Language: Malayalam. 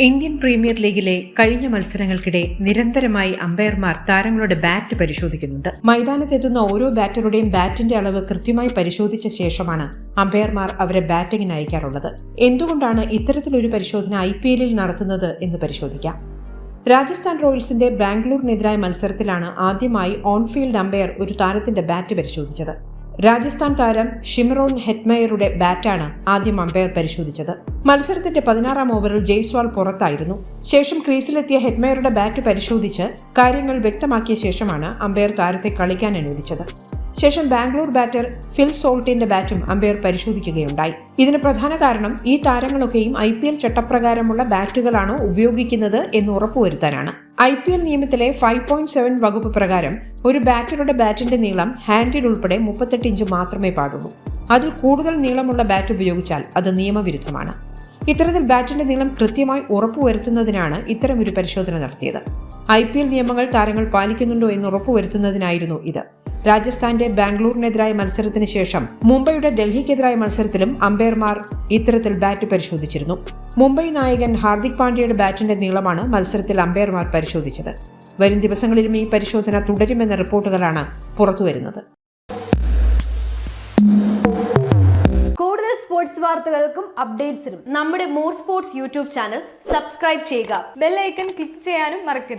ഇന്ത്യൻ പ്രീമിയർ ലീഗിലെ കഴിഞ്ഞ മത്സരങ്ങൾക്കിടെ നിരന്തരമായി അമ്പയർമാർ താരങ്ങളുടെ ബാറ്റ് പരിശോധിക്കുന്നുണ്ട്. മൈതാനത്തെത്തുന്ന ഓരോ ബാറ്ററുടെയും ബാറ്റിന്റെ അളവ് കൃത്യമായി പരിശോധിച്ച ശേഷമാണ് അമ്പയർമാർ അവരെ ബാറ്റിംഗിന് അയക്കാറുള്ളത്. എന്തുകൊണ്ടാണ് ഇത്തരത്തിലൊരു പരിശോധന ഐ പി എല്ലിൽ നടത്തുന്നത് എന്ന് പരിശോധിക്കാം. രാജസ്ഥാൻ റോയൽസിന്റെ ബാംഗ്ലൂരിനെതിരായ മത്സരത്തിലാണ് ആദ്യമായി ഓൺഫീൽഡ് അമ്പയർ ഒരു താരത്തിന്റെ ബാറ്റ് പരിശോധിച്ചത്. രാജസ്ഥാൻ താരം ഷിമറോൺ ഹെറ്റ്മയറുടെ ബാറ്റാണ് ആദ്യം അമ്പയർ പരിശോധിച്ചത്. മത്സരത്തിന്റെ പതിനാറാം ഓവറിൽ ജയ്സ്വാൾ പുറത്തായിരുന്നു. ശേഷം ക്രീസിലെത്തിയ ഹെറ്റ്മയറുടെ ബാറ്റ് പരിശോധിച്ച് കാര്യങ്ങൾ വ്യക്തമാക്കിയ ശേഷമാണ് അമ്പയർ താരത്തെ കളിക്കാൻ അനുവദിച്ചത്. ശേഷം ബാംഗ്ലൂർ ബാറ്റർ ഫിൽ സോൾട്ടിന്റെ ബാറ്റും അമ്പയർ പരിശോധിക്കുകയുണ്ടായി. ഇതിന് പ്രധാന കാരണം ഈ താരങ്ങളൊക്കെയും ഐ പി എൽ ചട്ടപ്രകാരമുള്ള ബാറ്റുകളാണോ ഉപയോഗിക്കുന്നത് എന്ന് ഉറപ്പുവരുത്താനാണ്. ഐ പി എൽ നിയമത്തിലെ ഫൈവ് പോയിന്റ് സെവൻ വകുപ്പ് പ്രകാരം ഒരു ബാറ്ററുടെ ബാറ്റിന്റെ നീളം ഹാൻഡിൽ ഉൾപ്പെടെ മുപ്പത്തെട്ട് ഇഞ്ച് മാത്രമേ പാടുള്ളൂ. അതിൽ കൂടുതൽ നീളമുള്ള ബാറ്റ് ഉപയോഗിച്ചാൽ അത് നിയമവിരുദ്ധമാണ്. ഇത്തരത്തിൽ ബാറ്റിന്റെ നീളം കൃത്യമായി ഉറപ്പുവരുത്തുന്നതിനാണ് ഇത്തരമൊരു പരിശോധന നടത്തിയത്. ഐ പി എൽ നിയമങ്ങൾ താരങ്ങൾ പാലിക്കുന്നുണ്ടോ എന്ന് ഉറപ്പുവരുത്തുന്നതിനായിരുന്നു ഇത്. രാജസ്ഥാന്റെ ബാംഗ്ലൂരിനെതിരായ മത്സരത്തിന് ശേഷം മുംബൈയുടെ ഡൽഹിക്കെതിരായ മത്സരത്തിലും അമ്പയർമാർ ഇത്തരത്തിൽ ബാറ്റ് പരിശോധിച്ചിരുന്നു. മുംബൈ നായകൻ ഹാർദിക് പാണ്ഡ്യയുടെ ബാറ്റിന്റെ നീളമാണ് മത്സരത്തിൽ അമ്പയർമാർ പരിശോധിച്ചത്. വരും ദിവസങ്ങളിലും ഈ പരിശോധന തുടരുമെന്ന റിപ്പോർട്ടുകളാണ് പുറത്തുവരുന്നത്. കൂടുതൽ സ്പോർട്സ് വാർത്തകൾക്കും അപ്ഡേറ്റ്സിനും നമ്മുടെ more sports YouTube channel subscribe ചെയ്യുക. ബെല്ലൈക്കൺ ക്ലിക്ക് ചെയ്യാനും മറക്കരുത്.